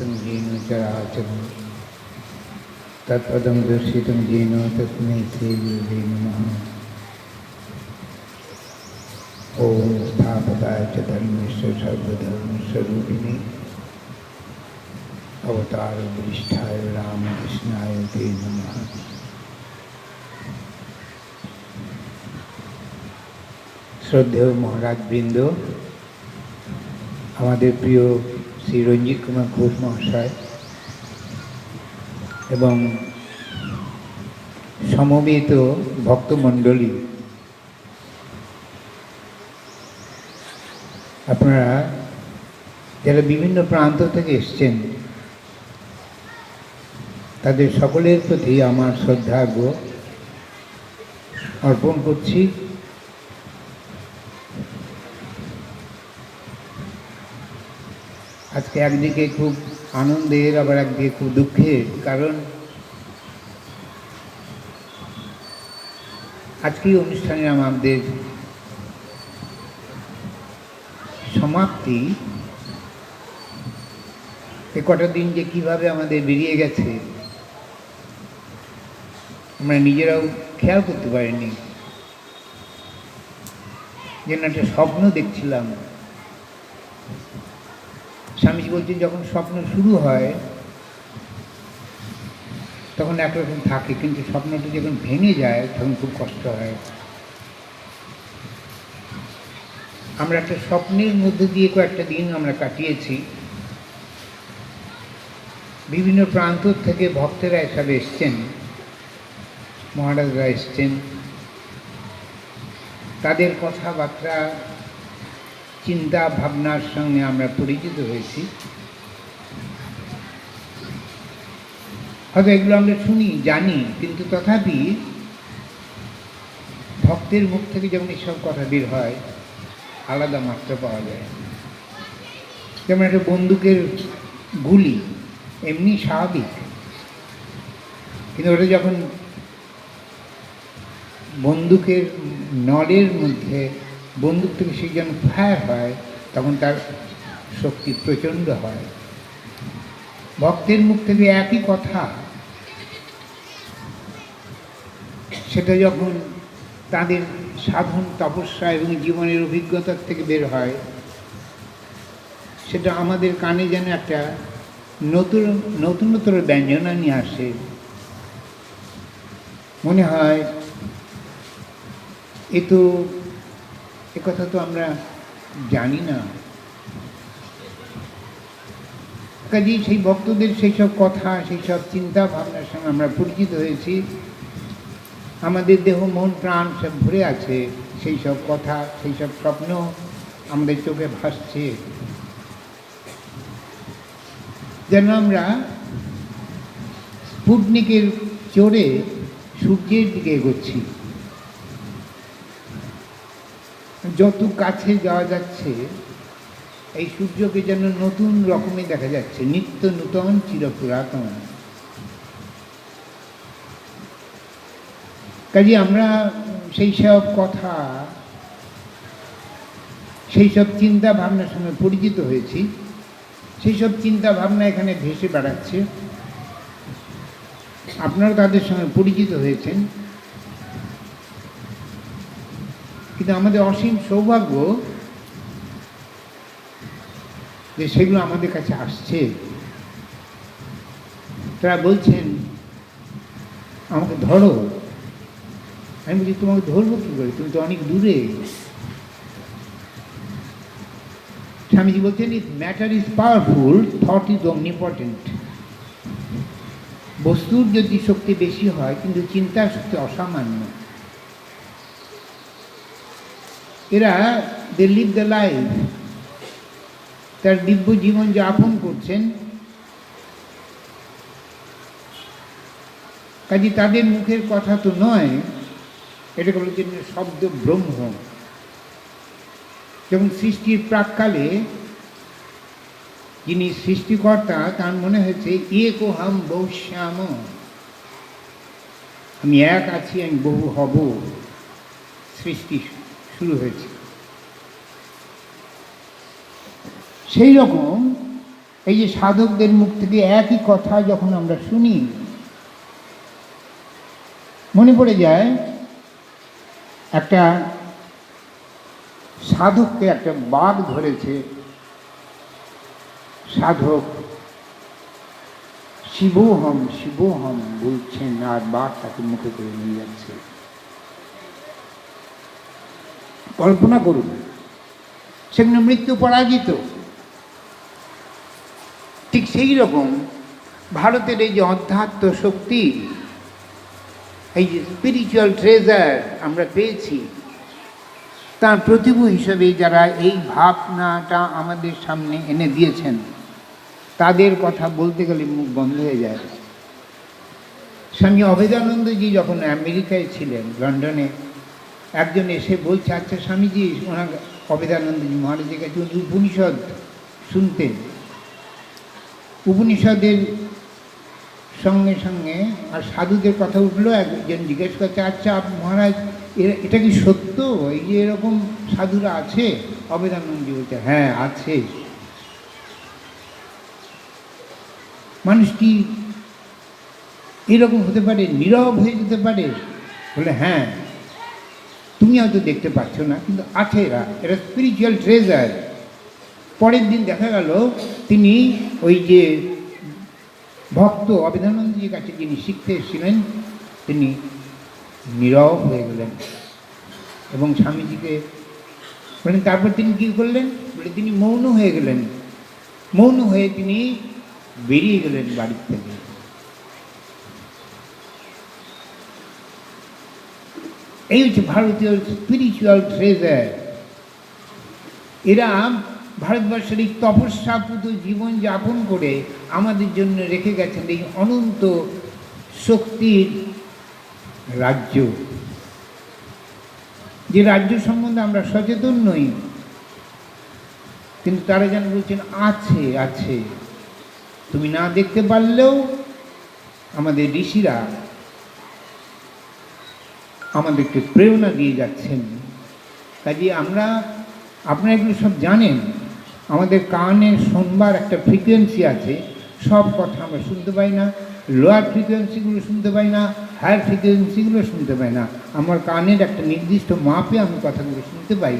व्याप्तं येन चराचरं तत्पदं दर्शितं येन तस्मै श्रीगुरुवे नमः ॐ स्थापकाय च धर्मस्य सर्वधर्मस्वरूपिणे अवतारवरिष्ठाय रामकृष्णाय ते नमः শ্রদ্ধেয় মহারাজ বৃন্দ আমাদের প্রিয় শ্রী রঞ্জিত কুমার ঘোষ মহাশয় এবং সমবেত ভক্তমণ্ডলী। আপনারা যারা বিভিন্ন প্রান্ত থেকে এসছেন, তাদের সকলের প্রতি আমার শ্রদ্ধার্ঘ অর্পণ করছি। আজকে একদিকে খুব আনন্দের, আবার একদিকে খুব দুঃখের কারণ আজকেই অনুষ্ঠানে আমাদের সমাপ্তি। এ কটা দিন যে কীভাবে আমাদের বেরিয়ে গেছে, আমরা নিজেরাও খেয়াল করতে পারিনি। যেন একটা স্বপ্ন দেখছিলাম। স্বামীজি বলছেন, যখন স্বপ্ন শুরু হয়, তখন একরকম থাকে, কিন্তু স্বপ্নটা যখন ভেঙে যায়, তখন খুব কষ্ট হয়। আমরা একটা স্বপ্নের মধ্যে দিয়ে কয়েকটা দিন আমরা কাটিয়েছি। বিভিন্ন প্রান্ত থেকে ভক্তেরা এসব এসছেন, মহারাজরা এসছেন। তাদের কথাবার্তা চিন্তা ভাবনার সঙ্গে আমরা পরিচিত হয়েছি। হয়তো এগুলো আমরা শুনি, জানি, কিন্তু তথাপি ভক্তের মুখ থেকে যেমন এসব কথা বের হয়, আলাদা মাত্রা পাওয়া যায়। যেমন একটা বন্দুকের গুলি, এমনি স্বাভাবিক। কিন্তু ওটা যখন বন্দুকের নলের মধ্যে বন্দুক থেকে সে যখন ফায়ার হয়, তখন তার শক্তি প্রচণ্ড হয়। ভক্তের মুখ থেকে একই কথা। সেটা যখন তাদের সাধন, তপস্যা এবং জীবনের অভিজ্ঞতার থেকে বের হয়, সেটা আমাদের কানে যেন একটা নতুন, নতুনতর ব্যঞ্জনা নিয়ে আসে। মনে হয়, এ তো কথা তো আমরা জানি না। কাজেই সেই ভক্তদের সেই সব কথা, সেই সব চিন্তা ভাবনার সঙ্গে আমরা পরিচিত হয়েছি। আমাদের দেহ, মন, প্রাণ সব ভরে আছে, সেই সব কথা, সেই সব স্বপ্ন আমাদের চোখে ভাসছে। যেন আমরা স্পুটনিকের চড়ে সূর্যের দিকে এগোচ্ছি। যত কাছে যাওয়া যাচ্ছে, এই সূর্যকে যেন নতুন রকমে দেখা যাচ্ছে, নিত্য নূতন চিরপুরাতন কাজে আমরা সেই সব কথা, সেই সব চিন্তা ভাবনার সঙ্গে পরিচিত হয়েছি। সেই সব চিন্তা ভাবনা এখানে ভেসে বেড়াচ্ছে। আপনারা তাদের সঙ্গে পরিচিত হয়েছেন। কিন্তু আমাদের অসীম সৌভাগ্য যে সেগুলো আমাদের কাছে আসছে। তারা বলছেন, আমাকে ধরো। আমি বলছি, তোমাকে ধরবো কী করে? তুমি তো অনেক দূরে। স্বামীজি বলছেন if matter is powerful thought is omnipotent বস্তুর যদি শক্তি বেশি হয়, কিন্তু চিন্তার শক্তি অসামান্য। এরা দে লিভ দ্য লাইফ তার দিব্য জীবন যাপন করছেন। কাজে তাদের মুখের কথা তো নয়, এটাকে বলেছেন শব্দ ব্রহ্ম। যেমন সৃষ্টির প্রাককালে যিনি সৃষ্টিকর্তা, তার মনে হয়েছে এক ও হাম বহুশ্যাম আমি এক আছি, আমি বহু হব। সৃষ্টি শুরু হয়েছে। সেই রকম এই যে সাধকদের মুখ থেকে একই কথা যখন আমরা শুনি, মনে পড়ে যায় একটা সাধককে একটা বাঘ ধরেছে। সাধক, শিবোহম শিবোহম বলছেন আর বাঘ তাকে মুখে করে নিয়ে যাচ্ছে। কল্পনা করুন। সেখানে মৃত্যু পরাজিত। ঠিক সেই রকম ভারতের এই যে অধ্যাত্ম শক্তি, এই যে স্পিরিচুয়াল ট্রেজার আমরা পেয়েছি, তার প্রতিভু হিসেবে যারা এই ভাবনাটা আমাদের সামনে এনে দিয়েছেন, তাদের কথা বলতে গেলে মুখ বন্ধ হয়ে যায়। স্বামী অভেদানন্দজি যখন আমেরিকায় ছিলেন, লন্ডনে একজন এসে বলছে আচ্ছা স্বামীজি ওনার অভেদানন্দজি মহারাজের কাছে উনি উপনিষদ শুনতেন। উপনিষদের সঙ্গে সঙ্গে আর সাধুদের কথা উঠল, একজন জিজ্ঞেস করছে আচ্ছা মহারাজ এটা কি সত্য? এই যে এরকম সাধুরা আছে? অবেদানন্দজি বলছে হ্যাঁ আছে। মানুষ কি এরকম হতে পারে, নীরব হয়ে যেতে পারে? বলে হ্যাঁ। তুমি হয়তো দেখতে পাচ্ছ না, কিন্তু আছে এরা এরা স্পিরিচুয়াল ট্রেজার পরের দিন দেখা গেল, তিনি ওই যে ভক্ত অবিধানন্দজির কাছে যিনি শিখতে এসেছিলেন, তিনি নীরব হয়ে গেলেন। এবং স্বামীজিকে বলেন তারপর তিনি কী করলেন? বলে তিনি মৌন হয়ে গেলেন। মৌন হয়ে তিনি বেরিয়ে গেলেন বাড়ির থেকে। এই হচ্ছে ভারতীয় স্পিরিচুয়াল ট্রেজার এরা ভারতবর্ষের এই তপস্যাপুত জীবন যাপন করে আমাদের জন্য রেখে গেছেন এই অনন্ত শক্তির রাজ্য। যে রাজ্য সম্বন্ধে আমরা সচেতন নই, কিন্তু তারা যেন বলছেন, আছে আছে। তুমি না দেখতে পারলেও আমাদের ঋষিরা আমাদেরকে প্রেরণা দিয়ে যাচ্ছেন। কাজে আমরা, আপনারা এগুলো সব জানেন, আমাদের কানে শোনবার একটা ফ্রিকোয়েন্সি আছে, সব কথা আমরা শুনতে পাই না লোয়ার ফ্রিকোয়েন্সিগুলো শুনতে পাই না হায়ার ফ্রিকোয়েন্সিগুলো শুনতে পাই না। আমার কানের একটা নির্দিষ্ট মাপে আমি কথাগুলো শুনতে পাই।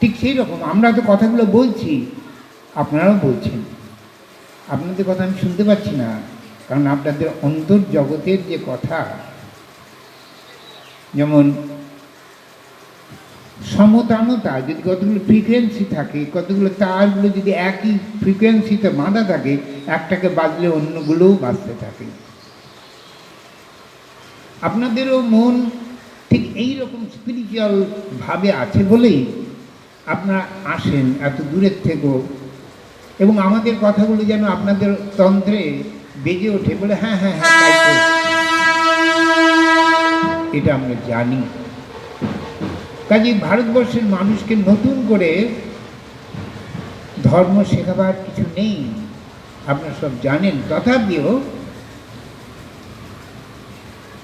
ঠিক সেই রকম, আমরা তো কথাগুলো বলছি, আপনারাও বলছেন। আপনাদের কথা আমি শুনতে পাচ্ছি না, কারণ আপনাদের অন্তর্জগতের যে কথা যেমন সমতানতা, যদি কতগুলো ফ্রিকোয়েন্সি থাকে, কতগুলো তারগুলো যদি একই ফ্রিকোয়েন্সিতে বাঁধা থাকে, একটাকে বাজলে অন্যগুলোও বাজতে থাকে আপনাদেরও মন ঠিক এই রকম স্পিরিচুয়াল ভাবে আছে বলেই আপনারা আসেন এত দূরের থেকেও এবং আমাদের কথাগুলো যেন আপনাদের তন্ত্রে বেজে ওঠে বলে হ্যাঁ হ্যাঁ হ্যাঁ। এটা আমরা জানি। কাজে ভারতবর্ষের মানুষকে নতুন করে ধর্ম শেখাবার কিছু নেই, আপনারা সব জানেন। তথাপিও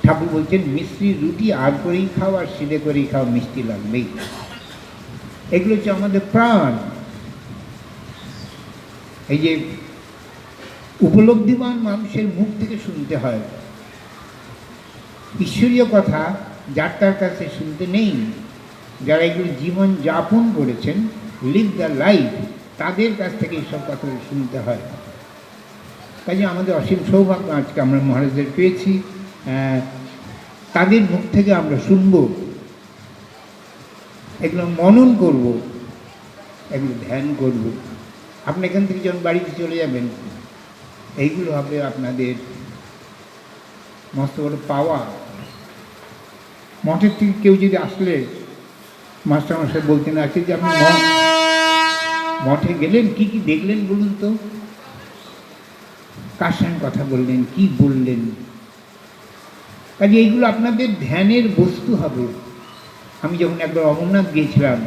ঠাকুর বলছেন, মিষ্টি রুটি আর করেই খাও, আর সিদে করেই খাও, মিষ্টি লাগবেই। এগুলো হচ্ছে আমাদের প্রাণ। এই যে উপলব্ধিমান মানুষের মুখ থেকে শুনতে হয়। ঈশ্বরীয় কথা যার তার কাছে শুনতে নেই। যারা এগুলো জীবন যাপন করেছেন লিভ দ্য লাইফ তাদের কাছ থেকে এইসব কথা শুনতে হয়। কাজে আমাদের অসীম সৌভাগ্য আজকে আমরা মহারাজদের পেয়েছি। তাদের মুখ থেকে আমরা শুনব, এগুলো মনন করব, এগুলো ধ্যান করব। আপনি এখান থেকে যখন বাড়িতে চলে যাবেন, এইগুলো হবে আপনাদের মস্ত বড় পাওয়া মঠের থেকে কেউ যদি আসলে, মাস্টারমশাই বলতেন আছে যে আপনি মঠ, মঠে গেলেন, কি কি দেখলেন বলুন তো? কার সঙ্গে কথা বললেন, কি বললেন? কাজে এইগুলো আপনাদের ধ্যানের বস্তু হবে। আমি যখন একবার অমরনাথ গিয়েছিলাম,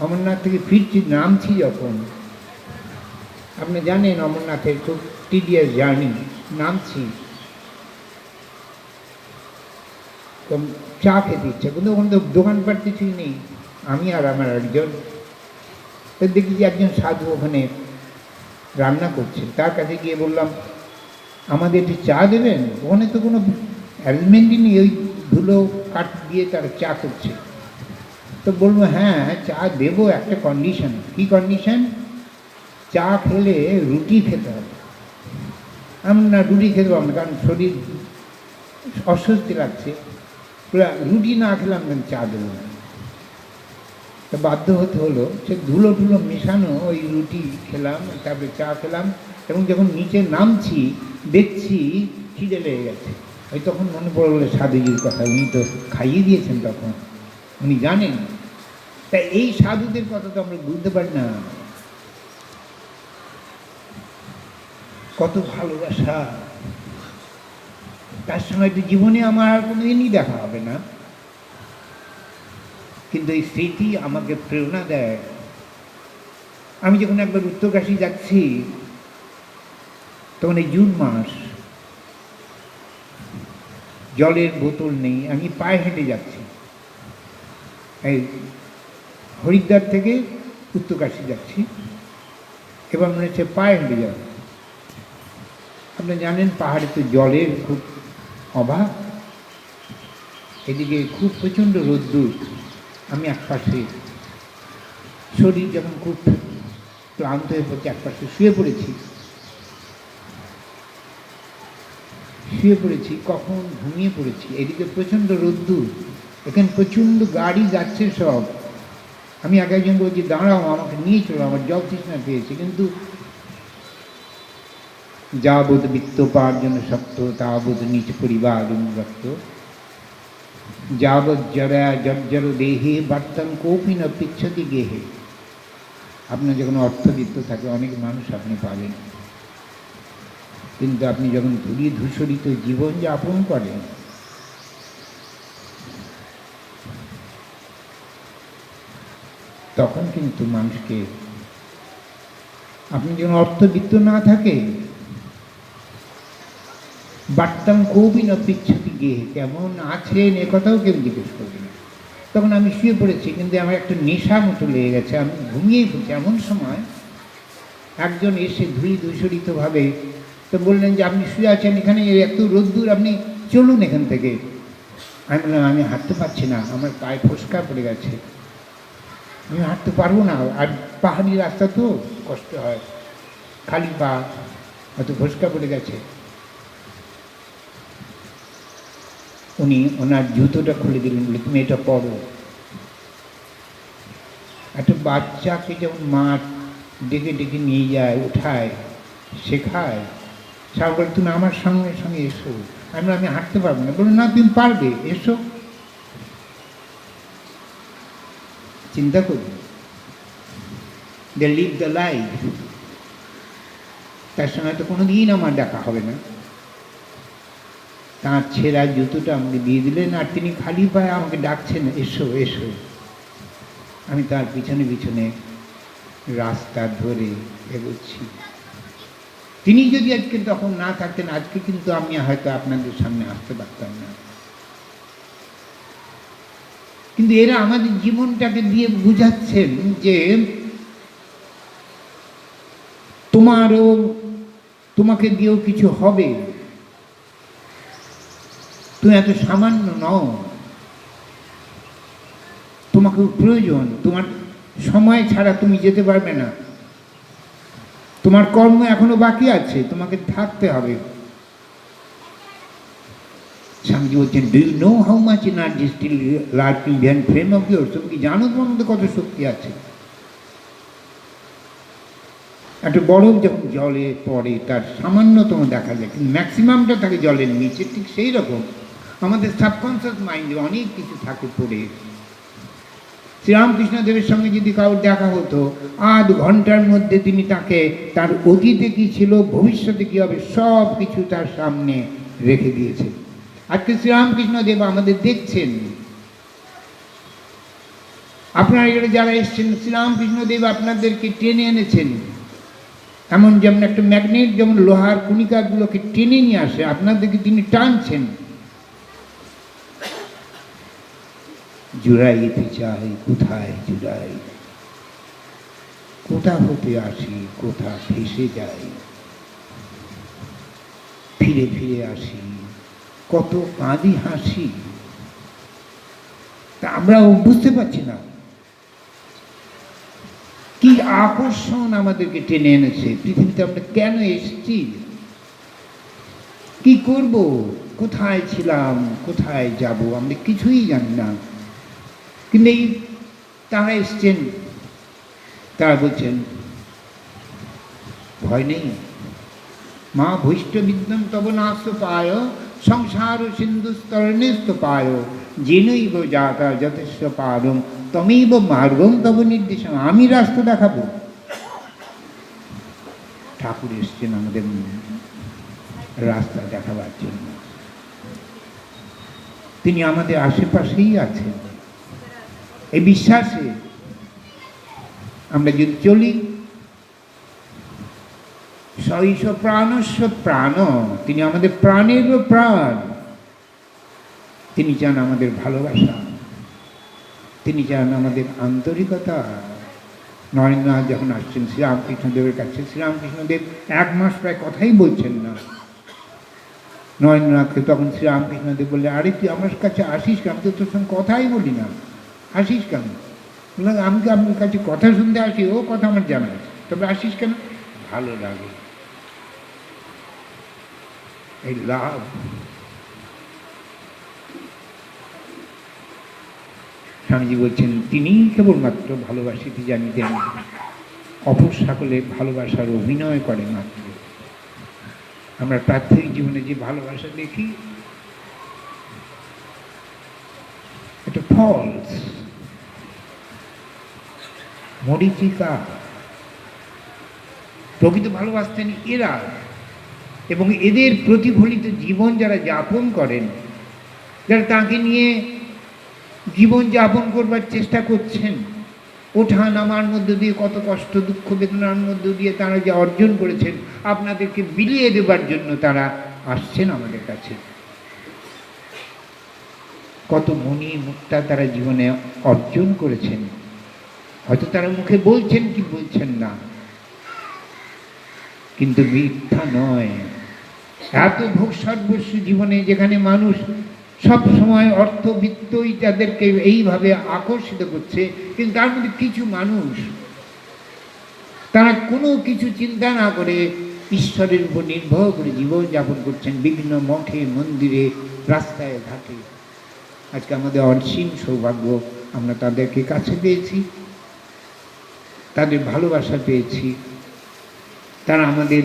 অমরনাথ থেকে ফিরছি, নামছি যখন, আপনি জানেন অমরনাথের খুব টিডিয়াস জার্নি নামছি তো চা খেতে ইচ্ছে কিন্তু ওখানে তো দোকানপাট কিছুই নেই। আমি আর আমার একজন তো দেখি যে একজন সাধু ওখানে রান্না করছে। তার কাছে গিয়ে বললাম, আমাদের একটু চা দেবেন? ওখানে তো কোনো অ্যারেঞ্জমেন্টই নেই। ওই ধুলো কাঠ দিয়ে তারা চা করছে। তো বলব হ্যাঁ চা দেবো। একটা কন্ডিশন কি কন্ডিশন চা খেলে রুটি খেতে হবে। আমি না, রুটি খেতে পারব না। কারণ শরীর অস্বস্তি লাগছে। রুটি না খেলাম কেন? চা দেবো না। তো বাধ্য হতে হলো সে ধুলো ধুলো মেশানো ওই রুটি খেলাম, তারপরে চা খেলাম এবং যখন নিচে নামছি, দেখছি খিদে লেগে গেছে। ওই তখন মনে পড়ল সাধুজির কথা, উনি তো খাইয়ে দিয়েছেন তখন। উনি জানেন। তাই এই সাধুদের কথা তো আমরা বুঝতে পারি না। কত ভালোবাসা। তার সঙ্গে তো জীবনে আমার আর কোনোদিনই দেখা হবে না। কিন্তু এই স্মৃতি আমাকে প্রেরণা দেয়। আমি যখন একবার উত্তরকাশী যাচ্ছি, তখন এই জুন মাস, জলের বোতল নেই, আমি পায়ে হেঁটে যাচ্ছি। এই হরিদ্বার থেকে উত্তরকাশী যাচ্ছি এবার মনে হচ্ছে পায়ে হেঁটে যাব আপনি জানেন পাহাড়ে তো জলের খুব অভাব এদিকে খুব প্রচণ্ড রোদ্দুর আমি এক পাশে শরীর যখন খুব ক্লান্ত হয়ে পড়ছে এক পাশে শুয়ে পড়েছি। শুয়ে পড়েছি, কখন ঘুমিয়ে পড়েছি? এদিকে প্রচণ্ড রোদ্দুর। এখানে প্রচণ্ড গাড়ি যাচ্ছে সব। আমি এক একজন বলছি, দাঁড়াও, আমাকে নিয়ে চলো, আমার জল তৃষ্ণা পেয়েছে। কিন্তু যাবৎ বিত্তোপার্জন শক্ত তাবৎ নিজ পরিবার অনুরক্ত যাবৎ জরা জর্জর দেহে বার্তান কোপি না গেহে। আপনার যখন অর্থবিত্ত থাকে, অনেক মানুষ আপনি পাবেন। কিন্তু আপনি যখন ধুলি ধূসরিত জীবন যাপন করেন, তখন কিন্তু মানুষকে আপনি যখন অর্থবিত্ত না থাকে বার্তাম খুবই না পিচ্ছতি কেমন আছেন? এ কথাও কেউ জিজ্ঞেস করবে না। তখন আমি শুয়ে পড়েছি, কিন্তু আমার একটা নেশা মতো লেগে গেছে। আমি ঘুমিয়েই পড়ছি। এমন সময় একজন এসে ধুই ধূসরিতভাবে তো বললেন যে, আপনি শুয়ে আছেন এখানে এত রোদ্দুর, আপনি চলুন এখান থেকে। আমি বললাম, আমি হাঁটতে পারছি না, আমার পায়ে ফসকা পড়ে গেছে। আমি হাঁটতে পারব না, আর পাহাড়ি রাস্তা তো কষ্ট হয়। খালি পা হয়তো ফসকা পড়ে গেছে। উনি ওনার জুতোটা খুলে দিলেন, বলে, তুমি এটা পরো। একটা বাচ্চাকে যেমন মা ডেকে ডেকে নিয়ে যায়, উঠায়, শেখায় সব বলে, তুমি আমার সঙ্গে সঙ্গে এসো। আমি আমি হাঁটতে পারব না। বলুন না, তুমি পারবে, এসো। চিন্তা করুন দে লিভ দ্য লাইফ তার সঙ্গে তো কোনো দিন আমার দেখা হবে না। তাঁর ছেঁড়া জুতোটা আমাকে দিয়ে দিলেন, আর তিনি খালি পায়ে আমাকে ডাকছেন, এসো এসো। আমি তার পিছনে পিছনে রাস্তা ধরে এগোচ্ছি। তিনি যদি আজকে তখন না থাকতেন, আজকে কিন্তু আমি হয়তো আপনাদের সামনে আসতে পারতাম না। কিন্তু এরা আমাদের জীবনটাকে দিয়ে বুঝাচ্ছেন যে তোমারও, তোমাকে দিয়েও কিছু হবে। তুমি এত সামান্য নও তোমাকে প্রয়োজন, তোমার সময় ছাড়া তুমি যেতে পারবে না। তোমার কর্ম এখনও বাকি আছে, তোমাকে থাকতে হবে। স্বামীজি বলছেন do know how much energy still large Indian frame of your তুমি কি জানো তোমার মধ্যে কত শক্তি আছে? একটা বরফ যখন জলে পড়ে, তার সামান্যতম দেখা যায়, কিন্তু ম্যাক্সিমামটা থাকে জলের নিচে, ঠিক সেই রকম। আমাদের সাবকনসিয়াস মাইন্ডে অনেক কিছু থাকে পড়ে। শ্রীরামকৃষ্ণদেবের সঙ্গে যদি কারোর দেখা হতো, আধ ঘণ্টার মধ্যে তিনি তাকে, তার অতীতে কী ছিল, ভবিষ্যতে কী হবে সব কিছু তার সামনে রেখে দিয়েছে আজকে শ্রীরামকৃষ্ণদেব আমাদের দেখছেন। আপনারা এখানে যারা এসছেন, শ্রীরামকৃষ্ণদেব আপনাদেরকে টেনে এনেছেন। এমন যেমন একটা ম্যাগনেট, যেমন লোহার কণিকাগুলোকে টেনে নিয়ে আসে, আপনাদেরকে তিনি টানছেন। জুড়াইতে চাই, কোথায় জুড়াই? কোথা হতে আসি, কোথা ভেসে যাই? ফিরে ফিরে আসি, কত কাঁদি হাসি? তা আমরা বুঝতে পারছি না। কি আকর্ষণ আমাদেরকে টেনে এনেছে, পৃথিবীতে আমরা কেন এসেছি? কি করব? কোথায় ছিলাম? কোথায় যাব? আমরা কিছুই জানি না। কিন্তু এই তারা এসছেন। তারা বলছেন, ভয় নেই। মা ভৈষ্ট বিদ্যম তব নাস্ত পায় সংসার সিন্ধু স্তরণেস্ত পায় জেনৈব যাতা যথেষ্ট পারম, তমেব মার্গম তব নির্দেশন। আমি রাস্তা দেখাবো। ঠাকুর এসছেন আমাদের রাস্তা দেখাবার জন্য। তিনি আমাদের আশেপাশেই আছেন। এই বিশ্বাসে আমরা যদি চলি সহিস প্রাণস্ব প্রাণ, তিনি আমাদের প্রাণেরও প্রাণ। তিনি চান আমাদের ভালোবাসা। তিনি চান আমাদের আন্তরিকতা। নরেন্দ্রনাথ যখন আসছেন শ্রীরামকৃষ্ণদেবের কাছে, শ্রীরামকৃষ্ণদেব এক মাস প্রায় কথাই বলছেন না। নরেন্দ্রনাথকে তখন শ্রীরামকৃষ্ণদেব বললে আরে তুই আমার কাছে আসিস আমি তো তোর সঙ্গে কথাই বলি না। আসিস কেন? বললাম আমি কি আপনার কাছে কথা শুনতে আসি? ও কথা আমার জানা আছে তবে আসিস কেন? ভালো লাগে। এই লাভ। স্বামীজি বলছেন তিনিই কেবলমাত্র ভালোবাসিতে জানিতেন। অপর সকলে ভালোবাসার অভিনয় করে মাত্র। আমরা প্রাত্যহিক জীবনে যে ভালোবাসা দেখি এটা ফলস মরিচিকা প্রকৃত ভালোবাসতেন এরা এবং এদের প্রতিফলিত জীবন যারা যাপন করেন, যারা তাকে নিয়ে জীবন যাপন করবার চেষ্টা করছেন, ওঠা নামার মধ্য দিয়ে কত কষ্ট, দুঃখ, বেদনার মধ্য দিয়ে তারা যে অর্জন করেছেন, আপনাদেরকে বিলিয়ে দেবার জন্য তারা আসছেন আমাদের কাছে। কত মনি মুক্তা তারা জীবনে অর্জন করেছেন। হয়তো তারা মুখে বলছেন কি বলছেন না। কিন্তু মিথ্যা নয়। এত ভোগ সর্বস্ব জীবনে যেখানে মানুষ সব সময় অর্থবিত্তই তাদেরকে এইভাবে আকর্ষিত করছে, কিন্তু তার মধ্যে কিছু মানুষ, তারা কোনো কিছু চিন্তা না করে ঈশ্বরের উপর নির্ভর করে জীবনযাপন করছেন, বিভিন্ন মঠে, মন্দিরে, রাস্তায়, ঘাটে। আজকে আমাদের অসীম সৌভাগ্য, আমরা তাদেরকে কাছে পেয়েছি। তাদের ভালোবাসা পেয়েছি। তারা আমাদের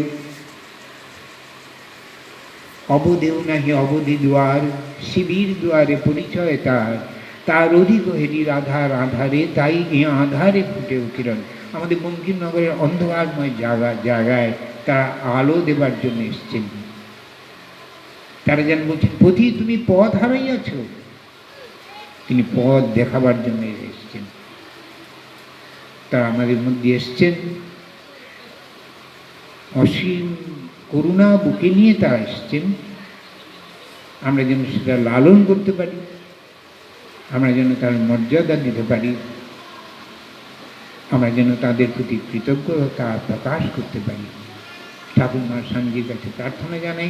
অবধেও নাহি, অবধি দুয়ার, শিবির দুয়ারে পরিচয় তার। তার অধিক হেরির আধার আধারে তাই এ আধারে ফুটে কিরণ আমাদের বঙ্কিমনগরের অন্ধকারময় জায়গা জায়গায় তারা আলো দেবার জন্য এসছেন। তারা যেন বলছেন, পথি, তুমি পথ হারাইয়াছ? তিনি পথ দেখাবার জন্য এসছেন। তারা আমাদের মধ্যে এসছেন। অসীম করুণা বুকে নিয়ে তারা এসছেন। আমরা যেন সেটা লালন করতে পারি, আমরা যেন তার মর্যাদা দিতে পারি, আমরা যেন তাদের প্রতি কৃতজ্ঞতা প্রকাশ করতে পারি। ঠাকুর মা স্বামীজির কাছে প্রার্থনা জানাই,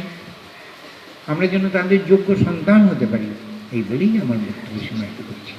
আমরা যেন তাদের যোগ্য সন্তান হতে পারি। এই বলেই আমার বক্তব্য সীমায়িত করছি।